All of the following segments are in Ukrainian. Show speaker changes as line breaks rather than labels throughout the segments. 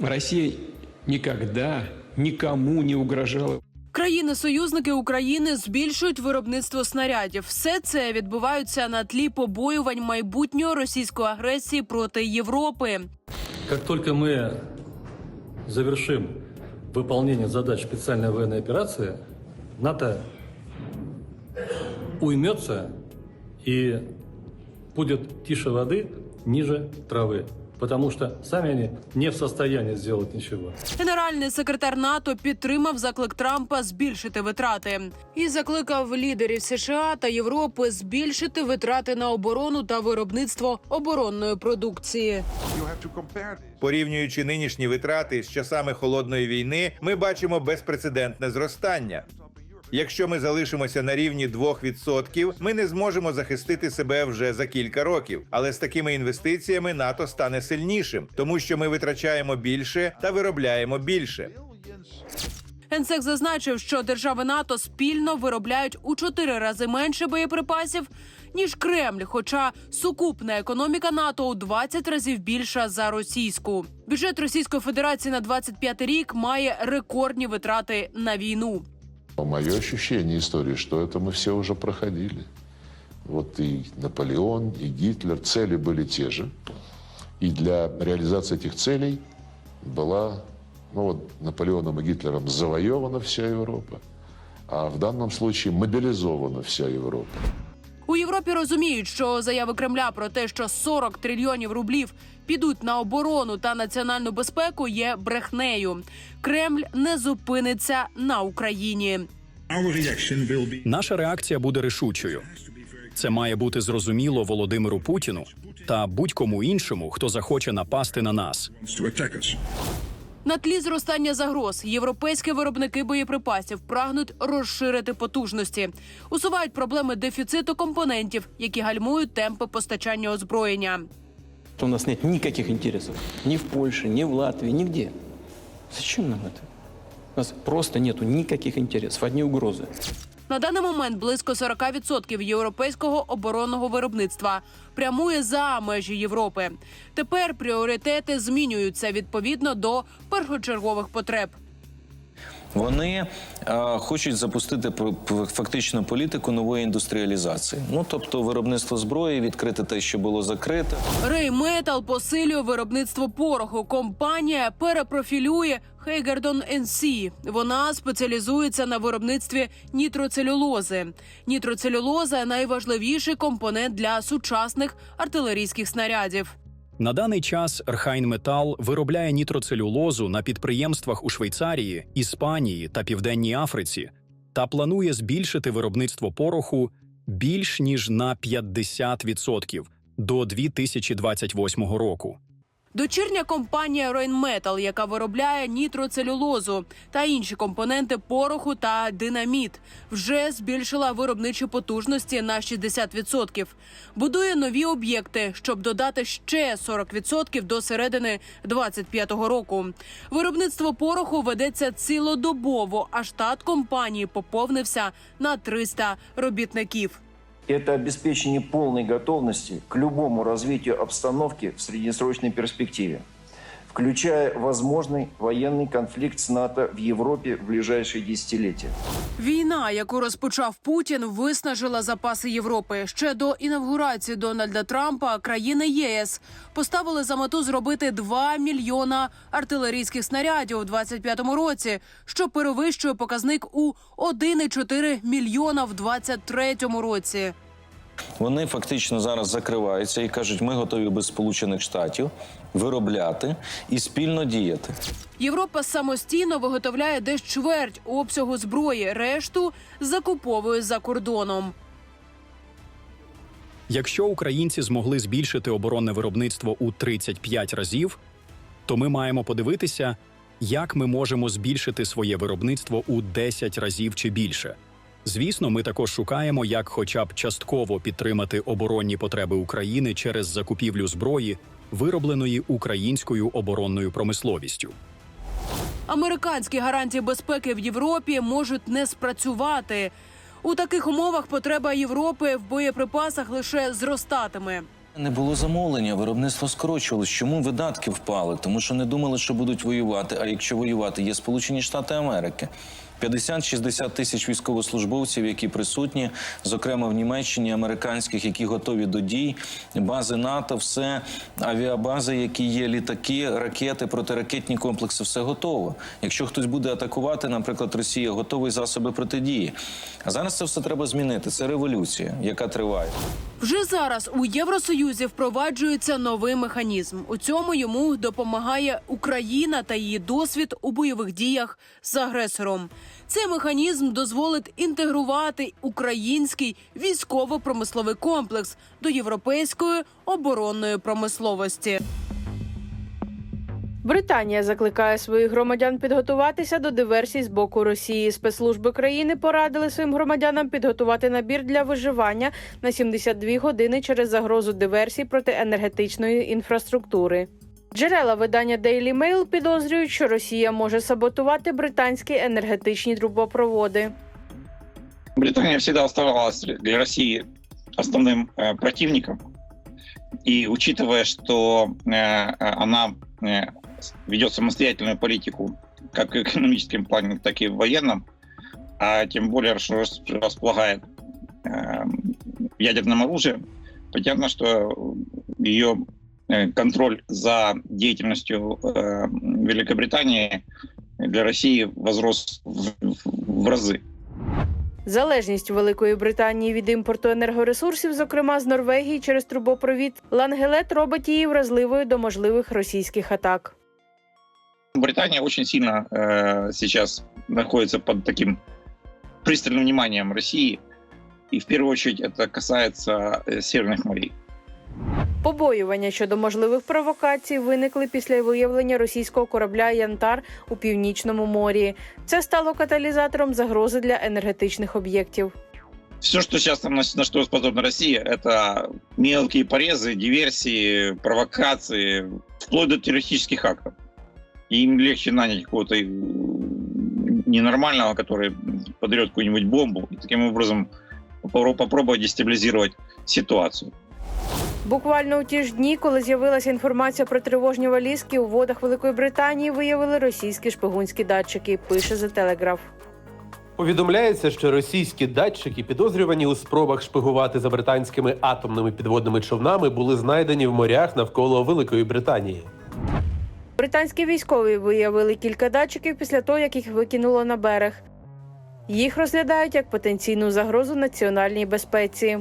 Россия никогда никому не угрожала.
Країни-союзники України збільшують виробництво снарядів. Все це відбувається на тлі побоювань майбутньої російської агресії проти Європи.
Как только мы завершим выполнение задач специальной военной операции, НАТО уймется и будет тише воды, ниже травы. Потому что сами они не в состоянии сделать ничего.
Генеральний секретар НАТО підтримав заклик Трампа збільшити витрати і закликав лідерів США та Європи збільшити витрати на оборону та виробництво оборонної продукції.
Порівнюючи нинішні витрати з часами холодної війни, ми бачимо безпрецедентне зростання. Якщо ми залишимося на рівні 2%, ми не зможемо захистити себе вже за кілька років. Але з такими інвестиціями НАТО стане сильнішим, тому що ми витрачаємо більше та виробляємо більше.
Генсек зазначив, що держави НАТО спільно виробляють у чотири рази менше боєприпасів ніж Кремль. Хоча сукупна економіка НАТО у 20 разів більша за російську. Бюджет Російської Федерації на 25 рік має рекордні витрати на війну.
Мое ощущение истории, что это мы все уже проходили. Вот и Наполеон, и Гитлер, цели были те же. И для реализации этих целей была, ну вот, Наполеоном и Гитлером завоевана вся Европа, а в данном случае мобилизована вся Европа.
У Європі розуміють, що заяви Кремля про те, що 40 трильйонів рублів підуть на оборону та національну безпеку, є брехнею. Кремль не зупиниться на Україні.
Наша реакція буде рішучою. Це має бути зрозуміло Володимиру Путіну та будь-кому іншому, хто захоче напасти на нас.
На тлі зростання загроз європейські виробники боєприпасів прагнуть розширити потужності, усувають проблеми дефіциту компонентів, які гальмують темпи постачання озброєння.
У нас нет никаких интересов. Ни в Польше, ни в Латвии, нигде. Зачем нам это? У нас просто нету никаких интересов, одни угрозы.
На даний момент близько 40% європейського оборонного виробництва прямує за межі Європи. Тепер пріоритети змінюються відповідно до першочергових потреб.
Вони е, хочуть запустити фактично політику нової індустріалізації. Ну тобто виробництво зброї, відкрити те, що було закрите.
Рейметал посилює виробництво пороху. Компанія перепрофілює Хейгердон NC. Вона спеціалізується на виробництві нітроцелюлози. Нітроцелюлоза найважливіший компонент для сучасних артилерійських снарядів.
На даний час Рхайнметал виробляє нітроцелюлозу на підприємствах у Швейцарії, Іспанії та Південній Африці та планує збільшити виробництво пороху більш ніж на 50% до 2028 року.
Дочірня компанія Rheinmetall, яка виробляє нітроцелюлозу та інші компоненти пороху та динаміт, вже збільшила виробничі потужності на 60%. Будує нові об'єкти, щоб додати ще 40% до середини 25-го року. Виробництво пороху ведеться цілодобово, а штат компанії поповнився на 300 робітників.
Это обеспечение полной готовности к любому развитию обстановки в среднесрочной перспективе, включая возможный военный конфликт с НАТО в Европе в ближайшие десятилетия.
Війна, яку розпочав Путін, виснажила запаси Європи. Ще до інавгурації Дональда Трампа країни ЄС поставили за мету зробити 2 мільйона артилерійських снарядів у 25-му році, що перевищує показник у 1,4 мільйона в 23-му році.
Вони фактично зараз закриваються і кажуть, ми готові без Сполучених Штатів виробляти і спільно діяти.
Європа самостійно виготовляє десь чверть обсягу зброї, решту закуповує за кордоном.
Якщо українці змогли збільшити оборонне виробництво у 35 разів, то ми маємо подивитися, як ми можемо збільшити своє виробництво у 10 разів чи більше. Звісно, ми також шукаємо, як хоча б частково підтримати оборонні потреби України через закупівлю зброї, виробленої українською оборонною промисловістю.
Американські гарантії безпеки в Європі можуть не спрацювати. У таких умовах потреба Європи в боєприпасах лише зростатиме.
Не було замовлення, виробництво скорочувалось. Чому видатки впали? Тому що не думали, що будуть воювати. А якщо воювати, є Сполучені Штати Америки. 50-60 тисяч військовослужбовців, які присутні, зокрема в Німеччині, американських, які готові до дій, бази НАТО, все авіабази, які є, літаки, ракети, протиракетні комплекси, все готово. Якщо хтось буде атакувати, наприклад, Росія готовий засоби протидії. А зараз це все треба змінити. Це революція, яка триває.
Вже зараз у Євросоюзі впроваджується новий механізм. У цьому йому допомагає Україна та її досвід у бойових діях з агресором. Цей механізм дозволить інтегрувати український військово-промисловий комплекс до європейської оборонної промисловості.
Британія закликає своїх громадян підготуватися до диверсій з боку Росії. Спецслужби країни порадили своїм громадянам підготувати набір для виживання на 72 години через загрозу диверсій проти енергетичної інфраструктури. Джерела видання Daily Mail підозрюють, що Росія може саботувати британські енергетичні трубопроводи.
Британия всегда оставалась для России основным э, противником. И учитывая, что э, э, она э, ведет самостоятельную политику как в экономическом плане, так и в военном, а тем более что рас- располагает э, ядерным оружием, понятно, что ее э, контроль за деятельностью э, Великобритании для России возрос в, в- в разы.
Залежність Великої Британії від імпорту енергоресурсів, зокрема з Норвегії через трубопровід, Лангелет робить її вразливою до можливих російських атак.
Британия очень сильно э, сейчас находится под таким пристальным вниманием России. И в первую очередь это касается э, северных морей.
Побоювання щодо можливих провокацій виникли після виявлення російського корабля Янтар у північному морі. Це стало каталізатором загрози для енергетичних об'єктів.
Все, что сейчас там на, на что способна Россия, это мелкие порезы, диверсии, провокации, вплоть до террористических актов. И им легче нанять какого-то э, ненормального, который подает какую-нибудь бомбу, и таким образом попро- попробовать дестабилизировать ситуацию.
Буквально у ті ж дні, коли з'явилася інформація про тривожні валізки, у водах Великої Британії виявили російські шпигунські датчики. Пише за телеграф.
Повідомляється, що російські датчики, підозрювані у спробах шпигувати за британськими атомними підводними човнами, були знайдені в морях навколо Великої Британії.
Британські військові виявили кілька датчиків після того, як їх викинуло на берег. Їх розглядають як потенційну загрозу національній безпеці.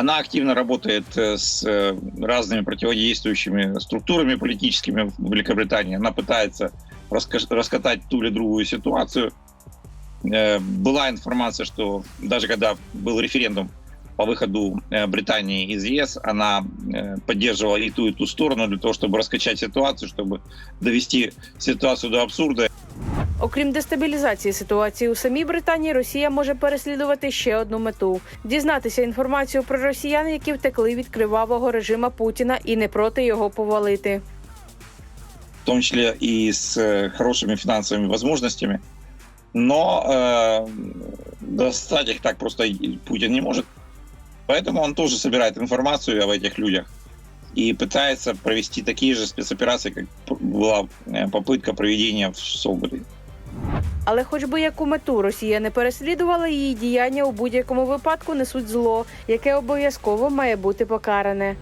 Она активно работает э, с э, разными противодействующими структурами политическими в Великобритании. Она пытается раска- раскатать ту или другую ситуацию. Э, Была информация, что даже когда был референдум по выходу э, Британии из ЕС, она э, поддерживала и ту, и ту сторону для того, чтобы раскачать ситуацию, чтобы довести ситуацию до абсурда.
Окрім дестабілізації ситуації у самій Британії, Росія може переслідувати ще одну мету: дізнатися інформацію про росіян, які втекли від кривавого режима Путіна, і не проти його повалити.
в том числе и с э, хорошими финансовыми возможностями. Но э, достать их так просто и Путин не может. Поэтому он тоже собирает информацию об этих людях и пытается провести такие же спецоперации, как п- была э, попытка проведения в Соболе.
Але, хоч би яку мету Росія не переслідувала, її діяння у будь-якому випадку несуть зло, яке обов'язково має бути покаране.